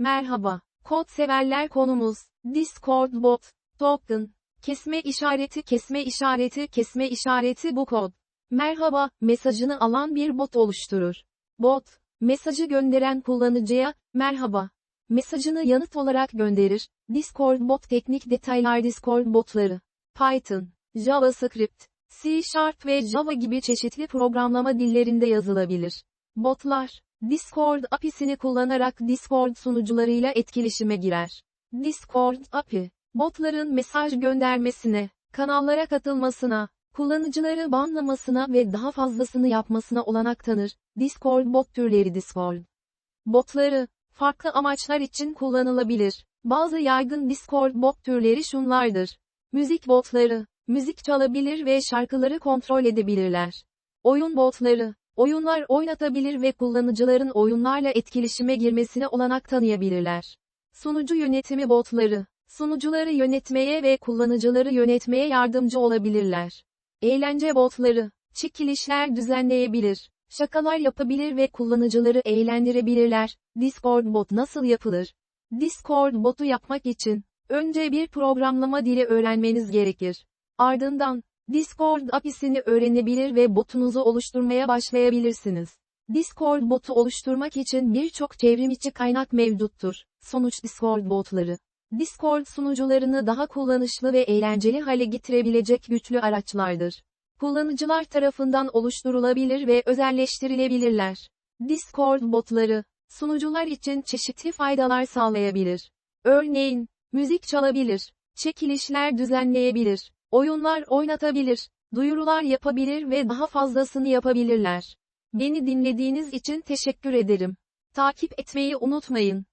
Merhaba. Kod severler konumuz. Discord bot. Token. Kesme işareti kesme işareti kesme işareti bu kod. Merhaba, mesajını alan bir bot oluşturur. Bot, mesajı gönderen kullanıcıya, merhaba. Mesajını yanıt olarak gönderir. Discord bot teknik detaylar Discord botları. Python, JavaScript, C ve Java gibi çeşitli programlama dillerinde yazılabilir. Botlar, Discord API'sini kullanarak Discord sunucularıyla etkileşime girer. Discord API, botların mesaj göndermesine, kanallara katılmasına, kullanıcıları banlamasına ve daha fazlasını yapmasına olanak tanır. Discord bot türleri Discord. Botları, farklı amaçlar için kullanılabilir. Bazı yaygın Discord bot türleri şunlardır. Müzik botları, müzik çalabilir ve şarkıları kontrol edebilirler. Oyun botları, oyunlar oynatabilir ve kullanıcıların oyunlarla etkileşime girmesine olanak tanıyabilirler. Sunucu yönetimi botları, sunucuları yönetmeye ve kullanıcıları yönetmeye yardımcı olabilirler. Eğlence botları, çekilişler düzenleyebilir, şakalar yapabilir ve kullanıcıları eğlendirebilirler. Discord bot nasıl yapılır? Discord botu yapmak için, önce bir programlama dili öğrenmeniz gerekir. Ardından, Discord API'sini öğrenebilir ve botunuzu oluşturmaya başlayabilirsiniz. Discord botu oluşturmak için birçok çevrimiçi kaynak mevcuttur. Sonuç Discord botları. Discord sunucularını daha kullanışlı ve eğlenceli hale getirebilecek güçlü araçlardır. Kullanıcılar tarafından oluşturulabilir ve özelleştirilebilirler. Discord botları, sunucular için çeşitli faydalar sağlayabilir. Örneğin, müzik çalabilir, çekilişler düzenleyebilir, oyunlar oynatabilir, duyurular yapabilir ve daha fazlasını yapabilirler. Beni dinlediğiniz için teşekkür ederim. Takip etmeyi unutmayın.